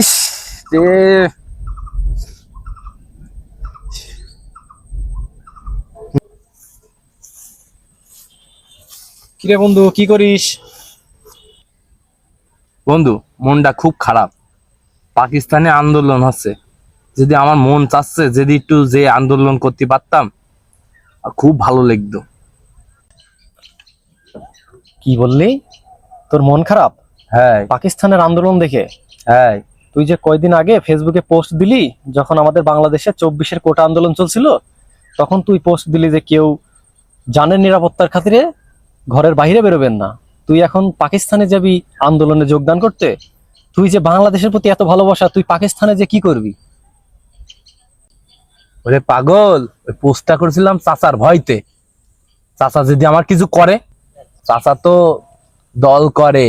ইস কিরে বন্ধু কি করিস? বন্ধু মনটা খুব খারাপ। পাকিস্তানে আন্দোলন হচ্ছে। যদি আমার মন চাচ্ছে যদি একটু যে আন্দোলন করতে পারতাম আর খুব ভালো লাগতো। কি বললি? তোর মন খারাপ? হ্যাঁ। পাকিস্তানের আন্দোলন দেখে? হ্যাঁ তুই যে কয়দিন আগে ফেসবুকে পোস্ট দিলি, যখন আমাদের বাংলাদেশে চব্বিশের কোটা আন্দোলন চলছিল, তখন তুই পোস্ট দিলি যে কেউ জানের নিরাপত্তার খাতিরে ঘরের বাইরে বেরোবেন না। তুই এখন পাকিস্তানে যাবি আন্দোলনে যোগদান করতে। তুই যে বাংলাদেশের প্রতি এত ভালোবাসা, তুই পাকিস্তানে যে কি করবি? ওরে পাগল, ওই পোস্টটা করেছিলাম চাচার ভয়তে। চাচা যদি আমার কিছু করে, চাচা তো দল করে।